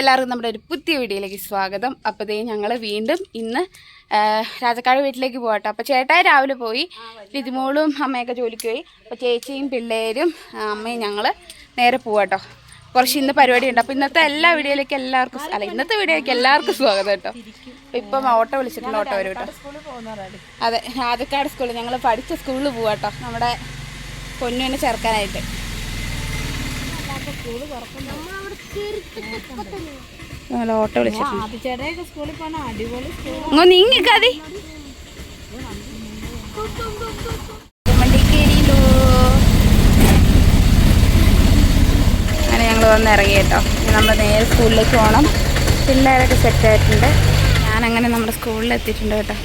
എല്ലാവർക്കും നമ്മുടെ ഒരു പുതിയ വീഡിയോയിലേക്ക് സ്വാഗതം. അപ്പോൾ ദേ ഞങ്ങൾ വീണ്ടും ഇന്ന് രാജക്കാട് വീട്ടിലേക്ക് പോകട്ടെ അപ്പോൾ ചേട്ടായി രാവിലെ പോയി. ലിതിമോളും അമ്മയൊക്കെ ജോലിക്ക് പോയി. അപ്പോൾ ചേച്ചിയും പിള്ളേരും അമ്മയും ഞങ്ങൾ നേരെ പോവാട്ടോ. കുറച്ച് ഇന്ന് പരിപാടി ഉണ്ട് അപ്പോൾ ഇന്നത്തെ എല്ലാ വീഡിയോയിലേക്ക് എല്ലാവർക്കും അല്ല ഇന്നത്തെ വീഡിയോയിലേക്ക് എല്ലാവർക്കും സ്വാഗതം കേട്ടോ. ഇപ്പം ഓട്ടോ വിളിച്ചിട്ടുണ്ട് ഓട്ടോ വരും കേട്ടോ അതെ രാജക്കാട് സ്കൂളിൽ. ഞങ്ങൾ പഠിച്ച സ്കൂളിൽ പോവാട്ടോ. നമ്മുടെ പൊന്നുവിനെ ചേർക്കാനായിട്ട്. ഞങ്ങൾ ഓട്ടോ വിളിച്ചിട്ടുണ്ട് നീങ്ങിക്കാതി അങ്ങനെ ഞങ്ങൾ വന്ന് ഇറങ്ങി കേട്ടോ. നമ്മൾ നേരെ സ്കൂളിലേക്ക് പോകണം പിള്ളേരൊക്കെ സെറ്റ് ആയിട്ടുണ്ട്. ഞാനങ്ങനെ നമ്മുടെ സ്കൂളിൽ എത്തിയിട്ടുണ്ട് കേട്ടോ.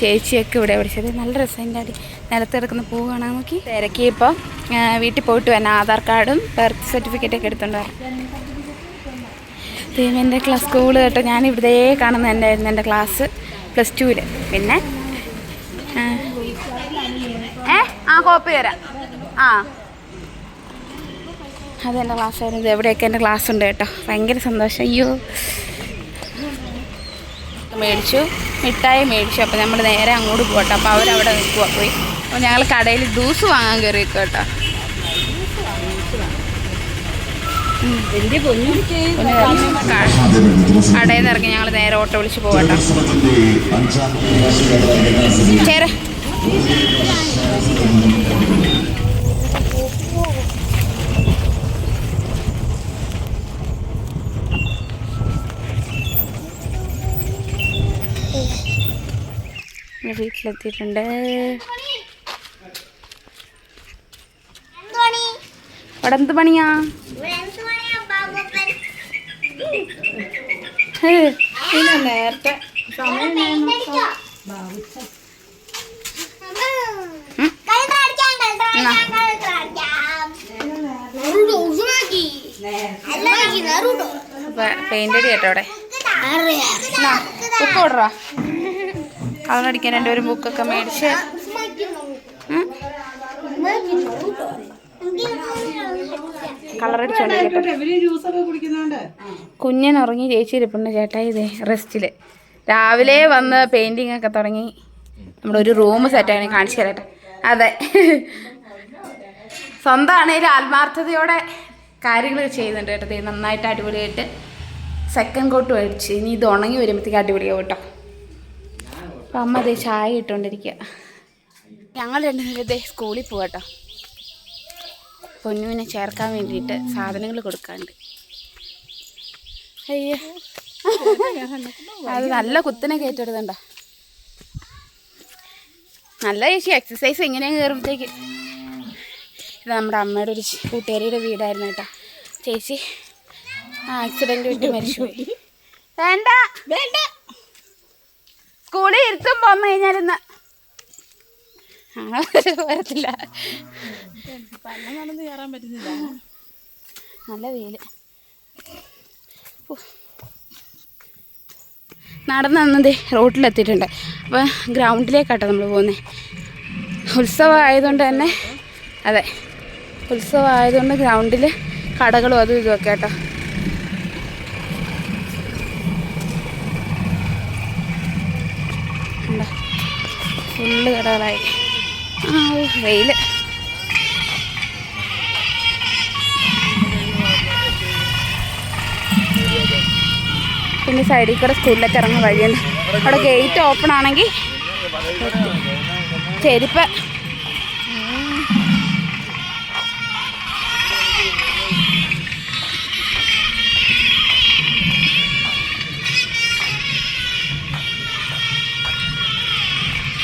ചേച്ചിയൊക്കെ ഇവിടെ പഠിച്ചത് നല്ല രസമുണ്ട് അടി നിലത്ത് കിടക്കുന്ന പൂ കാണാൻ നോക്കി. തിരക്കിയപ്പോൾ വീട്ടിൽ പോയിട്ട് വന്നെ ആധാർ കാർഡും ബർത്ത് സർട്ടിഫിക്കറ്റ് ഒക്കെ എടുത്തോണ്ട് വരാം. പിന്നെ എന്റെ ക്ലാസ് സ്കൂൾ കേട്ടോ. ഞാൻ ഇവിടെ കാണുന്ന എന്റെ എന്റെ ക്ലാസ് പ്ലസ് ടുവിൽ പിന്നെ. ഏ ആ കോപ്പി തരാം. ആ. അതെന്റെ ക്ലാസ് ആയിരുന്നു. എവിടെയൊക്കെ എന്റെ ക്ലാസ് ഉണ്ട് കേട്ടോ. ഭയങ്കര സന്തോഷം. അയ്യോ. മേടിച്ചു. മിഠായി മേടിച്ചു. അപ്പോൾ നമ്മൾ നേരെ അങ്ങോട്ട് പോകട്ടെ അപ്പോൾ അവരവിടെ നിൽക്കുക പോയി. അപ്പോൾ ഞങ്ങൾ കടയിൽ ജ്യൂസ് വാങ്ങാൻ കയറി കേട്ടോ. കടയിൽ നിന്ന് ഇറങ്ങി ഞങ്ങൾ നേരെ ഓട്ടോ വിളിച്ച് പോകട്ടോ ചേര. വീട്ടിലെത്തിയിട്ടുണ്ട്. അവിടെ എന്ത് പണിയാ? പിന്നെ നേരത്തെ സമയം പെയിന്റ് അടി കേട്ടോ അവിടെ. ഉപ്പ് ഓടറാ കളറടിക്കാൻ ഒരു ബുക്കൊക്കെ മേടിച്ച്. കളറടിച്ചോണ്ട് കുഞ്ഞൻ ഉറങ്ങി ചേച്ചി ഇരിപ്പുണ്ട് ചേട്ടായി ഇതേ റെസ്റ്റിൽ രാവിലെ വന്ന് പെയിന്റിങ് ഒക്കെ തുടങ്ങി. നമ്മുടെ ഒരു റൂം സെറ്റാണ് കാണിച്ചു തരട്ടെ അതെ. സ്വന്തമാണേലും ആത്മാർത്ഥതയോടെ കാര്യങ്ങൾ ചെയ്യുന്നുണ്ട് കേട്ടോ ദേ നന്നായിട്ട് അടിപൊളിയായിട്ട് സെക്കൻഡ് കോട്ട് മേടിച്ച്. ഇനി ഇത് ഉണങ്ങി വരുമ്പോഴത്തേക്ക് അടിപൊളിയാവും കേട്ടോ. അപ്പം അമ്മ അതേ ചായ ഇട്ടുകൊണ്ടിരിക്കുക ഞങ്ങൾ രണ്ടുപേരും സ്കൂളിൽ പോവാട്ടോ. പൊന്നുവിനെ ചേർക്കാൻ വേണ്ടിയിട്ട് സാധനങ്ങൾ കൊടുക്കാണ്ട് അയ്യോ. അത് നല്ല കുത്തനെ കയറ്റെടുത്തണ്ട നല്ല ചേച്ചി എക്സസൈസ് ഇങ്ങനെ കയറുമ്പോഴത്തേക്ക് ഇത് നമ്മുടെ അമ്മയുടെ ഒരു കൂട്ടുകാരിയുടെ വീടായിരുന്നു കേട്ടോ. ചേച്ചി ആക്സിഡന്റ് പറ്റി മരിച്ചുപോയി. വേണ്ട വേണ്ട. സ്കൂളിൽ ഇരുത്തും പോന്നു കഴിഞ്ഞാൽ ഇന്ന്. വരത്തില്ല. നല്ല വെയിൽ. നടന്ന് വന്നത് റോട്ടിലെത്തിയിട്ടുണ്ട്. അപ്പോൾ ഗ്രൗണ്ടിലേക്കാട്ടോ നമ്മൾ പോകുന്നത് ഉത്സവം ആയതുകൊണ്ട് തന്നെ അതെ ഉത്സവം ആയതുകൊണ്ട് ഗ്രൗണ്ടിൽ കടകളും അതും ഇതും ഒക്കെ കേട്ടോ ഫുള്ള് കടകളായി വെയിൽ പിന്നെ സൈഡിൽ കൂടെ സ്കൂളിലേക്ക് ഇറങ്ങുന്ന വഴിയുണ്ട്. അവിടെ ഗേറ്റ് ഓപ്പൺ ആണെങ്കിൽ. ചെരുപ്പ്.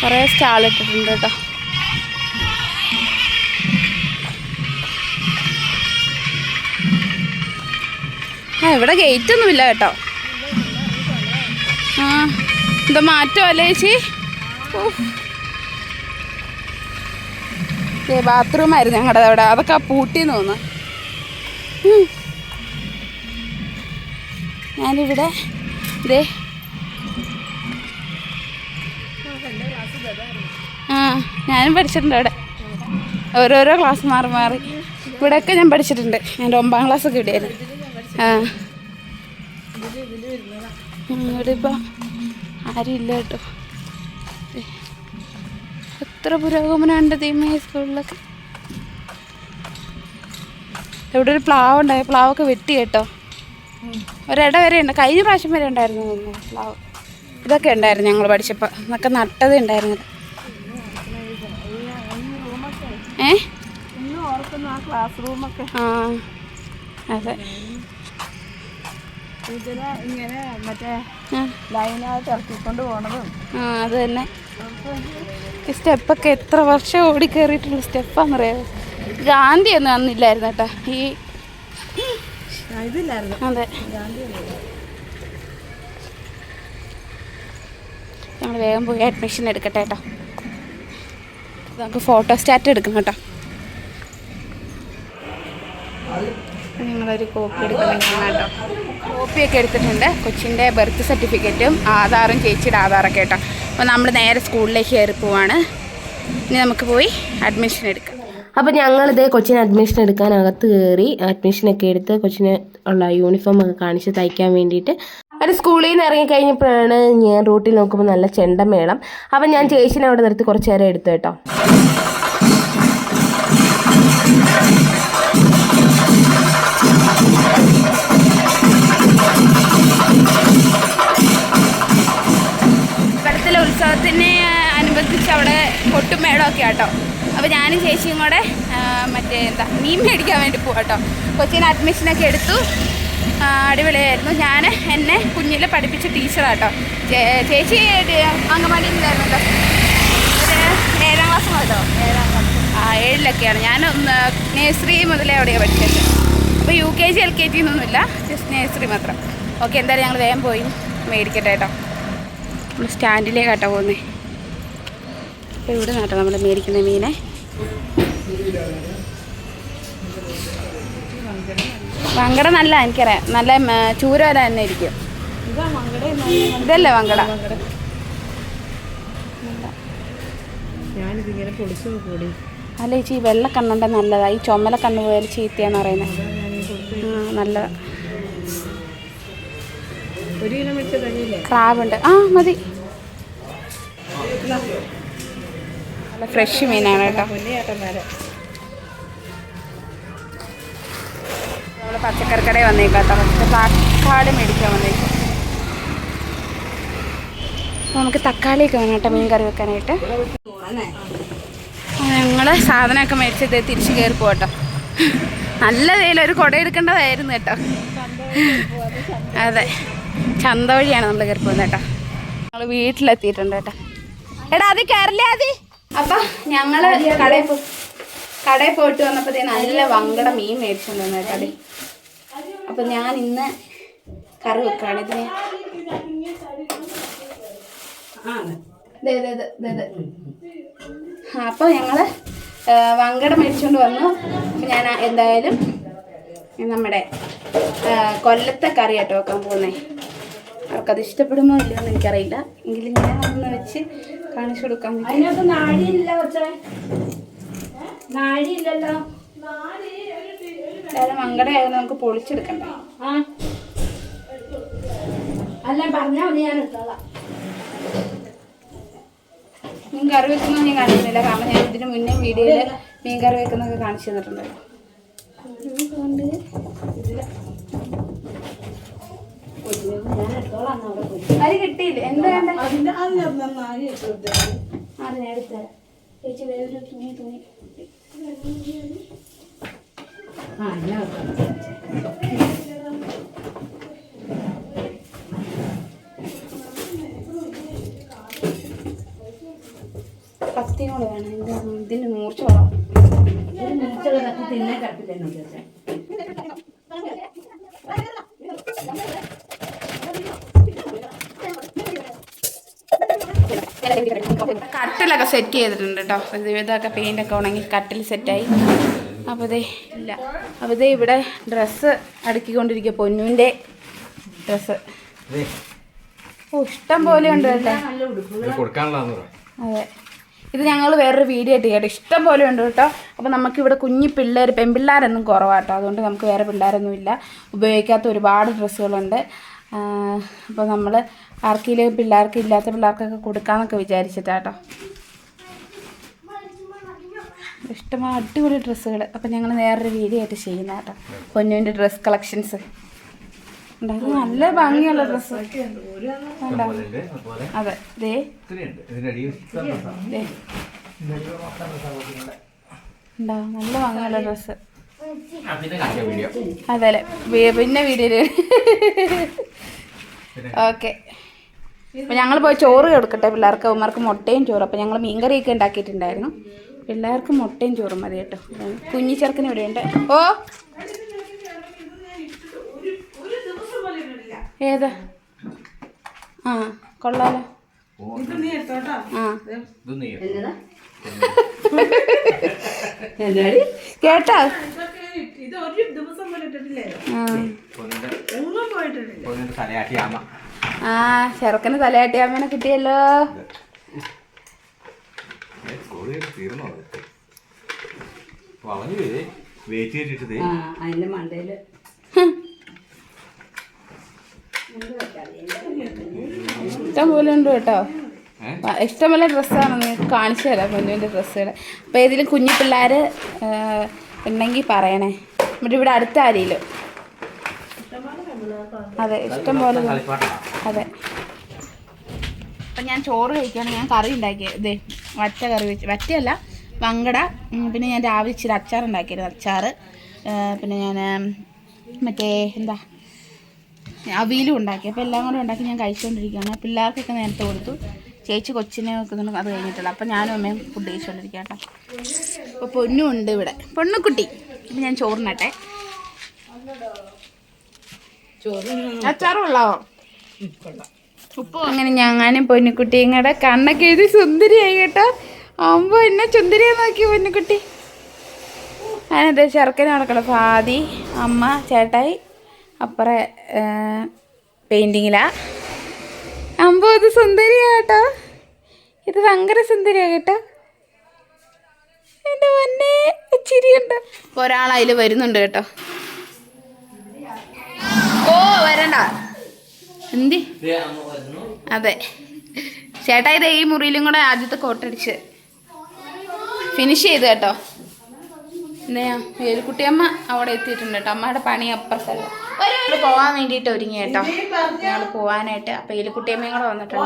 കുറേ സ്റ്റാൾ ഇട്ടിട്ടുണ്ട് കേട്ടോ. ആ ഇവിടെ ഗേറ്റ് ഒന്നുമില്ല കേട്ടോ. ആ എന്താ മാറ്റമല്ലേ ചേച്ചി? ബാത്റൂം ആയിരുന്നു ഞങ്ങളുടെ അവിടെ. അതൊക്കെ പൂട്ടിന്ന് തോന്നുന്നു. ഞാനിവിടെ ഇതേ ഞാനും പഠിച്ചിട്ടുണ്ട് അവിടെ. ഓരോരോ ക്ലാസ് മാറി മാറി. ഇവിടെയൊക്കെ ഞാൻ പഠിച്ചിട്ടുണ്ട്. എന്റെ ഒമ്പതാം ക്ലാസ്സൊക്കെ ഇവിടെയായിരുന്നു. ആ. ഇവിടെ ഇപ്പോൾ ആരും ഇല്ല കേട്ടോ. എത്ര പുരോഗമനമുണ്ട് ദൈവമേ സ്കൂളിലൊക്കെ ഇവിടെ ഒരു പ്ലാവ് ഉണ്ടായി? പ്ലാവൊക്കെ വെട്ടി കേട്ടോ. ഒരിട വരെ ഉണ്ട്. കഴിഞ്ഞ പ്രാവശ്യം വരെ ഉണ്ടായിരുന്നു പ്ലാവ്. ഇതൊക്കെ ഉണ്ടായിരുന്നു ഞങ്ങൾ പഠിച്ചപ്പോൾ. എന്നൊക്കെ നട്ടത് ഉണ്ടായിരുന്നു ഏ? ആ അതെ. ഇങ്ങനെ മറ്റേ ആ. ലൈനായിട്ട് ഇറക്കിക്കൊണ്ട് പോണതും. ആ അത് തന്നെ. ഈ സ്റ്റെപ്പൊക്കെ എത്ര വർഷം ഓടി കയറിയിട്ടുള്ള സ്റ്റെപ്പാണെന്നറിയാമോ ഗാന്ധി ഒന്നും അന്നില്ലായിരുന്നു കേട്ടാ. ഈ അതെ. ഞങ്ങൾ വേഗം പോയി അഡ്മിഷൻ എടുക്കട്ടെ കേട്ടോ. നമുക്ക് ഫോട്ടോ സ്റ്റാറ്റ് എടുക്കണം കേട്ടോ. നിങ്ങളൊരു കോപ്പി എടുക്കണം കേട്ടോ. കോപ്പിയൊക്കെ എടുത്തിട്ടുണ്ട്. കൊച്ചിന്റെ ബർത്ത് സർട്ടിഫിക്കറ്റും ആധാറും ചേച്ചിയുടെ ആധാറൊക്കെ കേട്ടോ. അപ്പോൾ നമ്മൾ നേരെ സ്കൂളിലേക്ക് കയറി പോവാണ്. ഇനി നമുക്ക് പോയി അഡ്മിഷൻ എടുക്കാം. അപ്പോൾ ഞങ്ങളിത് കൊച്ചിന് അഡ്മിഷൻ എടുക്കാൻ അകത്ത് കയറി അഡ്മിഷനൊക്കെ എടുത്ത് കൊച്ചിന് ഉള്ള യൂണിഫോം ഒക്കെ കാണിച്ച് തയ്ക്കാൻ വേണ്ടിയിട്ട് ഒരു സ്കൂളിൽ നിന്ന് ഇറങ്ങിക്കഴിഞ്ഞപ്പോഴാണ് ഞാൻ റൂട്ടിൽ നോക്കുമ്പോൾ നല്ല ചെണ്ടമേളം അപ്പം ഞാൻ ചേച്ചിനെ അവിടെ നിർത്തി കുറച്ച് നേരം എടുത്തു കേട്ടോ. ഇവിടത്തിലെ ഉത്സവത്തിന് അനുബന്ധിച്ച് അവിടെ കൊട്ടും മേളമൊക്കെ ആട്ടോ. അപ്പോൾ ഞാനും ചേച്ചിയും കൂടെ മറ്റേ എന്താ മീൻ മേടിക്കാൻ വേണ്ടി പോകാം കേട്ടോ കൊച്ചിന് അഡ്മിഷനൊക്കെ എടുത്തു. അടിപൊളിയായിരുന്നു. ഞാൻ എന്നെ കുഞ്ഞിൽ പഠിപ്പിച്ച ടീച്ചറാട്ടോ ചേച്ചി അങ്കമാടിയിലായിരുന്നല്ലോ ഒരു ഏഴാം ക്ലാസ് മുതലോ ഏഴാം ക്ലാസ് ആ ഏഴിലൊക്കെയാണ്. ഞാൻ നേഴ്സറി മുതലേ അവിടെയാണ് പഠിച്ചത്. അപ്പോൾ U K G L K G എന്നൊന്നുമില്ല. ജസ്റ്റ് നേഴ്സറി മാത്രം. ഓക്കെ എന്തായാലും ഞങ്ങൾ വേഗം പോയി മേടിക്കട്ടെ കേട്ടോ. നമ്മൾ സ്റ്റാൻഡിലേക്കാട്ടോ പോകുന്നത് അപ്പോൾ ഇവിടെ നിന്നാട്ടോ നമ്മൾ മേടിക്കുന്ന മീനെ. വങ്കട നല്ല എനിക്കറിയാം. നല്ല മ, ചൂര വരെ തന്നെ ഇരിക്കും ഇതല്ലേ വങ്കട? അല്ല ചേച്ചി ഈ വെള്ള കണ്ണുണ്ട നല്ലതാ. ഈ ചുമല കണ്ണ് പോയാൽ ചീത്തയാന്ന് പറയുന്നത് നല്ല. ക്രാബുണ്ട്. ആ മതി. നല്ല ഫ്രഷ് മീനാണ് കേട്ടോ. നമ്മൾ പച്ചക്കറി കടയിൽ വന്നേക്കാട്ടോ പക്ഷേ തക്കാളി മേടിക്കാൻ വന്നേക്കും. നമുക്ക് തക്കാളിയൊക്കെ വേണം കേട്ടോ മീൻ കറി വെക്കാനായിട്ട് ഞങ്ങൾ സാധനമൊക്കെ മേടിച്ചത് തിരിച്ച് കയറി പോകട്ടോ നല്ല വെയിൽ ഒരു കുട എടുക്കേണ്ടതായിരുന്നു കേട്ടോ. അതെ. ചന്ത വഴിയാണ് നമ്മൾ കയറി പോകുന്നത് കേട്ടോ. ഞങ്ങൾ വീട്ടിലെത്തിയിട്ടുണ്ട് കേട്ടോ. എടാ അത് കയറില്ല അതി അപ്പൊ ഞങ്ങൾ കടയിൽ കടയിൽ പോയിട്ട് വന്നപ്പോഴത്തേ നല്ല വങ്കട മീൻ മേടിച്ചോണ്ട് വന്നു കേട്ടോ അപ്പൊ ഞാൻ ഇന്ന് കറി വെക്കാണ്. ഇതിന് അപ്പോൾ ഞങ്ങൾ വങ്കട മേടിച്ചുകൊണ്ട് വന്നു. അപ്പം ഞാൻ എന്തായാലും നമ്മുടെ കൊല്ലത്തെ കറി ആട്ടോ വെക്കാൻ പോകുന്നേ. അവർക്കത് ഇഷ്ടപ്പെടുമോ ഇല്ലയോ എന്ന് എനിക്കറിയില്ല. എങ്കിലും ഞാൻ ഒന്ന് വെച്ച് കാണിച്ചു കൊടുക്കാൻ അതിനകത്ത് നാഴിയില്ല നാഴിയില്ലല്ലോ. വങ്കട മങ്കടയായത് നമുക്ക് പൊളിച്ചെടുക്കണ്ട? അല്ല പറഞ്ഞാൽ മതി ഞാൻ എടുത്തോളാം. മീൻ കറി വെക്കുന്നത് ഞാൻ കാണിക്കുന്നില്ല കാരണം ഞാൻ ഇതിന് മുന്നേ വീഡിയോയിൽ മീൻ കറി വെക്കുന്നൊക്കെ കാണിച്ചു തന്നിട്ടുണ്ടല്ലോ അരി ഞാൻ എടുത്തോളാം അവിടെ പോയി അത് കിട്ടിയില്ല എന്താ അത് ഞാൻ ചേച്ചി വേറെ തുണി തുണി. കൂടെ വേണം. ഇത് ഇതിന് മൂർച്ച കട്ടിലൊക്കെ സെറ്റ് ചെയ്തിട്ടുണ്ട് കേട്ടോ ഇതൊക്കെ ഇതൊക്കെ പെയിന്റൊക്കെ ഉണങ്ങി കട്ടിൽ സെറ്റായി അപ്പോൾ ഇതേ ഇല്ല. അപ്പോൾ ഇതേ ഇവിടെ ഡ്രസ്സ് അടുക്കിക്കൊണ്ടിരിക്കുക പൊന്നുവിന്റെ ഡ്രസ്സ്. ഓ ഇഷ്ടം പോലെ ഉണ്ട് കേട്ടോ. അതെ. ഇത് ഞങ്ങൾ വേറൊരു വീഡിയോ ആയിട്ട് കേട്ടോ. ഇഷ്ടം പോലെ ഉണ്ട് കേട്ടോ. അപ്പോൾ നമുക്കിവിടെ കുഞ്ഞു പിള്ളേർ പെൺപിള്ളേരൊന്നും കുറവാട്ടോ. അതുകൊണ്ട് നമുക്ക് വേറെ പിള്ളേരൊന്നും ഇല്ല. ഉപയോഗിക്കാത്ത ഒരുപാട് ഡ്രസ്സുകളുണ്ട്. അപ്പോൾ നമ്മൾ ആർക്കെങ്കിലും പിള്ളേർക്ക് ഇല്ലാത്ത പിള്ളേർക്കൊക്കെ കൊടുക്കാമെന്നൊക്കെ വിചാരിച്ചിട്ടാട്ടോ. ഇഷ്ടമായ അടിപൊളി ഡ്രസ്സുകൾ അപ്പം ഞങ്ങൾ വേറൊരു വീഡിയോ ആയിട്ട് ചെയ്യുന്ന കേട്ടോ. പൊന്നുവിന്റെ ഡ്രസ് കളക്ഷൻസ് നല്ല ഭംഗിയുള്ള ഡ്രസ്സ്. അതെ. ദേ. ഉണ്ടാവും നല്ല ഭംഗിയുള്ള ഡ്രസ്സ് അതെ പിന്നെ വീഡിയോ ഓക്കെ. അപ്പം ഞങ്ങൾ പോയി ചോറ് കൊടുക്കട്ടെ പിള്ളേർക്ക് അവന്മാർക്ക് മുട്ടയും ചോറും. അപ്പം ഞങ്ങൾ മീൻകറിയൊക്കെ ഉണ്ടാക്കിയിട്ടുണ്ടായിരുന്നു. പിള്ളേർക്ക് മുട്ടയും ചോറും മതി കേട്ടോ. കുഞ്ഞി ചെറുക്കന് ഇവിടെ ഉണ്ട്. ഓ. ഏതാ? ആ കൊള്ളാലോ. കേട്ടോ? ആ. ചെറുക്കന് തലയാട്ടിയാമ്മനെ കിട്ടിയല്ലോ. സ്കൂളിൽ തീർന്നോ അത്? വളഞ്ഞു പോയി. വെയിറ്റ് ചെയ്തിട്ടത് അതിന്റെ മണ്ടയിൽ ഇഷ്ടം പോലെ ഉണ്ട് കേട്ടോ. ഇഷ്ടംപോലെ ഡ്രസ്സാണ് നിങ്ങൾക്ക് കാണിച്ചു തരാം പൊന്നുവിന്റെ ഡ്രസ്സുകൾ അപ്പോൾ ഏതെങ്കിലും കുഞ്ഞു പിള്ളേർ ഉണ്ടെങ്കിൽ പറയണേ. എന്നിട്ട് ഇവിടെ അടുത്ത ആരെയിലും അതെ ഇഷ്ടം പോലെ അതെ. അപ്പം ഞാൻ ചോറ് കഴിക്കുകയാണ് ഞാൻ കറി ഉണ്ടാക്കിയത്. ഇതേ വറ്റ കറി വെച്ച് വറ്റയല്ല വങ്കട. പിന്നെ ഞാൻ രാവിലെ ഇച്ചിരി അച്ചാർ ഉണ്ടാക്കിയിരുന്നു അച്ചാർ പിന്നെ ഞാൻ മറ്റേ എന്താ അവിയിലും ഉണ്ടാക്കി. അപ്പോൾ എല്ലാം കൂടെ ഉണ്ടാക്കി ഞാൻ കഴിച്ചുകൊണ്ടിരിക്കുകയാണ് പിള്ളേർക്കൊക്കെ നേരത്തെ കൊടുത്തു. ചേച്ചി കൊച്ചിനെ വെക്കുന്നുണ്ട് അത് കഴിഞ്ഞിട്ടുള്ള. അപ്പോൾ ഞാനും അമ്മയും ഫുഡ് കഴിച്ചുകൊണ്ടിരിക്കുക കേട്ടോ. അപ്പോൾ പൊന്നും ഉണ്ട് ഇവിടെ. പൊണ്ണുക്കുട്ടി അപ്പം ഞാൻ ചോറിനട്ടെ. അച്ചാറും ഉള്ളോ? ഉപ്പ് അങ്ങനെ ഞാനും പൊന്നുക്കുട്ടിയും കൂടെ കണ്ണൊക്കെ എഴുതി സുന്ദരിയായി കേട്ടോ. അമ്പോ എന്നെ ചുന്ദരിയെ നോക്കി പൊന്നുക്കുട്ടി അതിനകത്ത് ചെറുക്കനെ നടക്കണം? ഫാദി അമ്മ ചേട്ടായി അപ്പുറേ പെയിന്റിങ്ങിലാ അമ്പോ ഇത് സുന്ദരിയാ കേട്ടോ. ഇത് ഭയങ്കര സുന്ദരിയാ കേട്ടോ. എന്റെ മുന്നേ ചിരിയുണ്ട്. ഇപ്പോൾ ഒരാൾ വരുന്നുണ്ട് കേട്ടോ. ഓ വരണ്ട. എന്തി? അതെ. ചേട്ടാ ഇത് ഈ മുറിയിലും കൂടെ ആദ്യത്തെ കോട്ടടിച്ച് ഫിനിഷ് ചെയ്ത് കേട്ടോ. എന്തെയാ വേലുക്കുട്ടിയമ്മ അവിടെ എത്തിയിട്ടുണ്ട് കേട്ടോ. അമ്മയുടെ പണി അപ്പുറത്തല്ല. പോവാൻ വേണ്ടിയിട്ട് ഒരുങ്ങി കേട്ടോ. ഞങ്ങൾ പോവാനായിട്ട് അപ്പം ഏലുക്കുട്ടിയമ്മയും കൂടെ വന്നിട്ടുണ്ട്.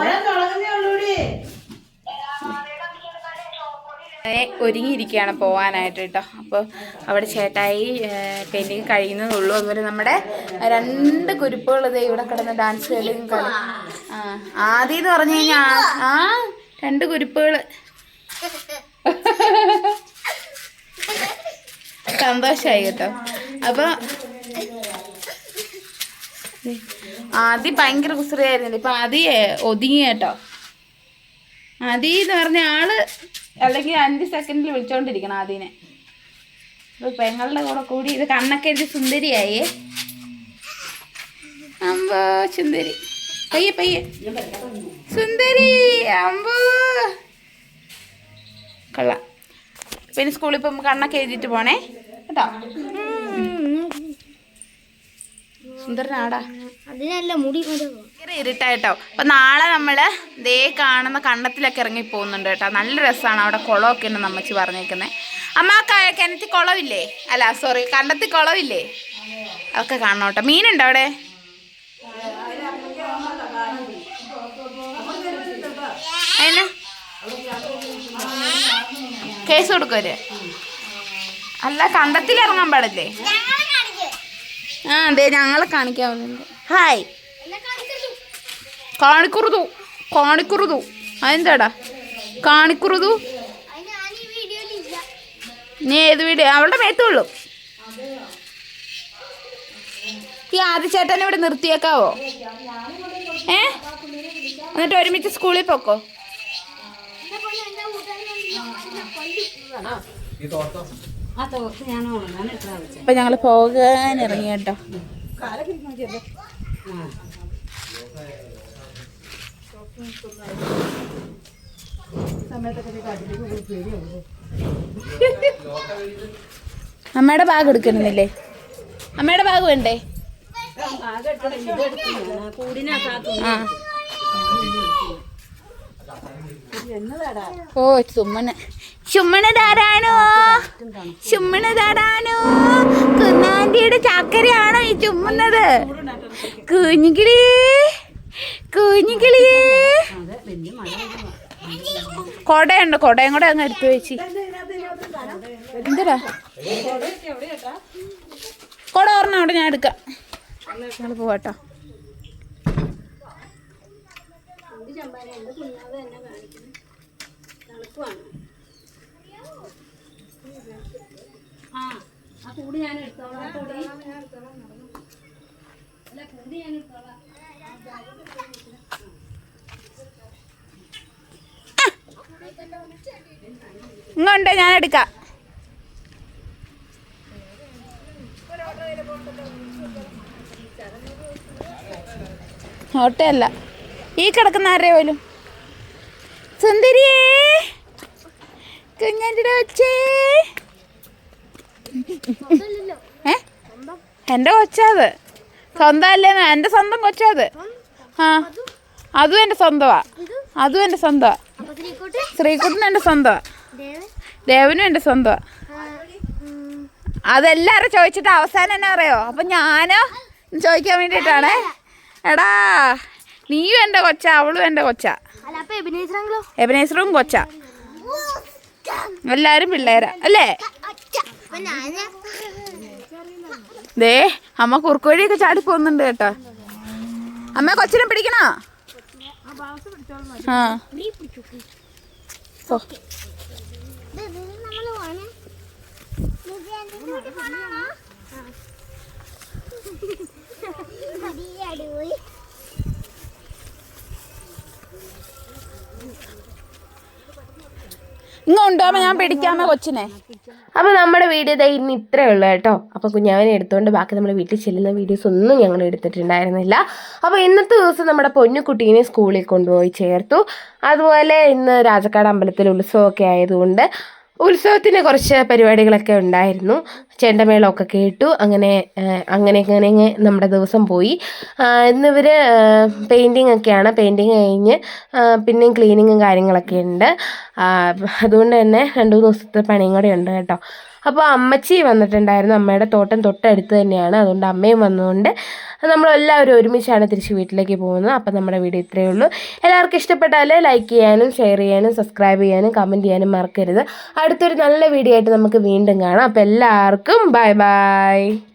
ഒരുങ്ങിയിരിക്കുകയാണ് പോകാനായിട്ട് കേട്ടോ. അപ്പോൾ അവിടെ ചേട്ടായി പെയിന്റിങ് കഴിയുന്നതുള്ളൂ അതുപോലെ നമ്മുടെ രണ്ട് കുരുപ്പുകൾ ഇത് ഇവിടെ കിടന്ന് ഡാൻസ് കളിയും കളി ആദ്യം എന്ന് പറഞ്ഞു കഴിഞ്ഞാ ആ രണ്ട് കുരുപ്പുകൾ സന്തോഷമായി കേട്ടോ. അപ്പൊ ആദ്യം ഭയങ്കര കുസൃതിയായിരുന്നില്ല? ഇപ്പൊ ആദ്യ ഒതുങ്ങി കേട്ടോ. ആദി എന്ന് പറഞ്ഞ ആൾ അല്ലെങ്കിൽ അഞ്ച് സെക്കൻഡിൽ വിളിച്ചോണ്ടിരിക്കണം ആദീനെ. അപ്പൊ പെങ്ങളുടെ കൂടെ കൂടി ഇത് കണ്ണൊക്കെ എഴുതി സുന്ദരിയായേ. അമ്പോ സുന്ദരി. പയ്യെ പയ്യെ. സുന്ദരി അമ്പോ. കൊള്ളാം. പിന്നെ സ്കൂളിൽ ഇപ്പം കണ്ണൊക്കെ എഴുതിയിട്ട് പോണേ. കേട്ടോ? സുന്ദരനാടാ. അതിനല്ല മുടി ഇരുട്ടായിട്ടോ അപ്പൊ നാളെ നമ്മൾ ദേ കാണുന്ന കണ്ണത്തിലൊക്കെ ഇറങ്ങി പോകുന്നുണ്ട് കേട്ടോ. നല്ല രസമാണ് അവിടെ കുളമൊക്കെ ഉണ്ട് നമ്മച്ച് പറഞ്ഞേക്കുന്നത് അമ്മ കിണറ്റി കുളമില്ലേ? അല്ല സോറി കണ്ടത്തി കുളമില്ലേ? അതൊക്കെ കാണണം കേട്ടോ. മീനുണ്ടോ അവിടെ? കേസ് കൊടുക്കുവര്? അല്ല കണ്ടത്തിൽ ഇറങ്ങാൻ പാടില്ലേ? ആ അതെ ഞങ്ങളെ കാണിക്കാവുന്നുണ്ട്. ഹായ്. കാണിക്കുറുതു. കാണിക്കുറുതു. അതെന്താടാ? കാണിക്കുറുതു? നീ ഏത് വീഡിയോ അവളുടെ മേത്തുള്ളൂ ഈ ആദ്യ ചേട്ടനെ ഇവിടെ നിർത്തിയേക്കാവോ? ഏ? എന്നിട്ട് ഒരുമിച്ച് സ്കൂളിൽ പോക്കോ? അപ്പൊ ഞങ്ങൾ പോകാൻ ഇറങ്ങി കേട്ടോ. അമ്മയുടെ ബാഗ് എടുക്കണമെന്നില്ലേ അമ്മയുടെ ബാഗ് വേണ്ടേ? ആ. ഓ ചുമ്മന് ചുമ്മണതാരാണോ ചുമ്മണതാരാണോ കുന്നാന്റിയുടെ ചാക്കരയാണോ ഈ ചുമ്മുന്നത് കുഞ്ഞിക്കിളി കുഞ്ഞിക്കിളി. കൊടയുണ്ട് കൊടയും കൂടെ അങ്ങ് എടുത്തു വെച്ചി. എന്തിനാ കൊട അവിടെ ഞാൻ എടുക്കാം. ഞങ്ങൾ പോവാട്ടോ. ആ ആ കൂടി ഞാൻ എടുത്തോളാം കൂടി. അല്ല ഞാൻ ഇങ്ങുണ്ട് ഞാൻ എടുക്കാം. ഓട്ടയല്ല. ഈ കിടക്കുന്ന ആരുടെ പോലും സുന്ദരിയേ കുഞ്ഞന്റെ കൊച്ചേ. ഏ? എന്റെ കൊച്ചാത് സ്വന്തം അല്ലേന്ന് എന്റെ സ്വന്തം കൊച്ചാത് ആ. അതും എന്റെ സ്വന്തമാ അതും എന്റെ സ്വന്തമാ ശ്രീകുട്ടനും എന്റെ സ്വന്തമാ ദേവനും എന്റെ സ്വന്തമാ അതെല്ലാരും ചോദിച്ചിട്ട് അവസാനം എന്നാ പറയോ? അപ്പൊ ഞാനോ? ചോദിക്കാൻ വേണ്ടിയിട്ടാണേ. എടാ നീയും എന്റെ കൊച്ച അവളും എന്റെ കൊച്ച. എബനേശ്വറും കൊച്ച. എല്ലാരും പിള്ളേരാ അല്ലേ? ദേ അമ്മ കുറുക്കുവഴിയൊക്കെ ചാടി പോകുന്നുണ്ട് കേട്ടോ. അമ്മ കൊച്ചിനെ പിടിക്കണോ? ആ. അടിപൊളി ഇങ്ങോട്ടോ ഞാൻ പിടിക്കാമേ കൊച്ചിനെ. അപ്പോൾ നമ്മുടെ വീഡിയോ ദൈ ഇന്ന് ഇത്രയേ ഉള്ളൂ കേട്ടോ. അപ്പോൾ കുഞ്ഞാവനെ എടുത്തുകൊണ്ട് ബാക്കി നമ്മുടെ വീട്ടിൽ ചെല്ലുന്ന വീഡിയോസ് ഒന്നും ഞങ്ങൾ എടുത്തിട്ടുണ്ടായിരുന്നില്ല. അപ്പോൾ ഇന്നത്തെ ദിവസം നമ്മുടെ പൊന്നുകുട്ടീനെ സ്കൂളിൽ കൊണ്ടുപോയി ചേർത്തു. അതുപോലെ ഇന്ന് രാജക്കാട് അമ്പലത്തിൽ ഉത്സവമൊക്കെ ആയതുകൊണ്ട് ഉത്സവത്തിന് കുറച്ച് പരിപാടികളൊക്കെ ഉണ്ടായിരുന്നു. ചെണ്ടമേളമൊക്കെ കേട്ടു. അങ്ങനെ അങ്ങനെ അങ്ങനെ അങ്ങ് നമ്മുടെ ദിവസം പോയി. ഇന്നിവർ പെയിന്റിങ് ഒക്കെയാണ്. പെയിന്റിങ് കഴിഞ്ഞ് പിന്നെയും ക്ലീനിങ്ങും കാര്യങ്ങളൊക്കെ ഉണ്ട്. അതുകൊണ്ട് തന്നെ രണ്ട് മൂന്ന് ദിവസത്തെ പണിയും കൂടെ ഉണ്ട് കേട്ടോ. അപ്പോൾ അമ്മച്ചി വന്നിട്ടുണ്ടായിരുന്നു. അമ്മയുടെ തോട്ടം തൊട്ടടുത്ത് തന്നെയാണ്. അതുകൊണ്ട് അമ്മയും വന്നതുകൊണ്ട് നമ്മളെല്ലാവരും ഒരുമിച്ചാണ് തിരിച്ച് വീട്ടിലേക്ക് പോകുന്നത്. അപ്പോൾ നമ്മുടെ വീഡിയോ ഇത്രയേ ഉള്ളൂ. എല്ലാവർക്കും ഇഷ്ടപ്പെട്ടാൽ ലൈക്ക് ചെയ്യാനും ഷെയർ ചെയ്യാനും സബ്സ്ക്രൈബ് ചെയ്യാനും കമന്റ് ചെയ്യാനും മറക്കരുത്. അടുത്തൊരു നല്ല വീഡിയോ ആയിട്ട് നമുക്ക് വീണ്ടും കാണാം. അപ്പോൾ എല്ലാവർക്കും ബൈ ബൈ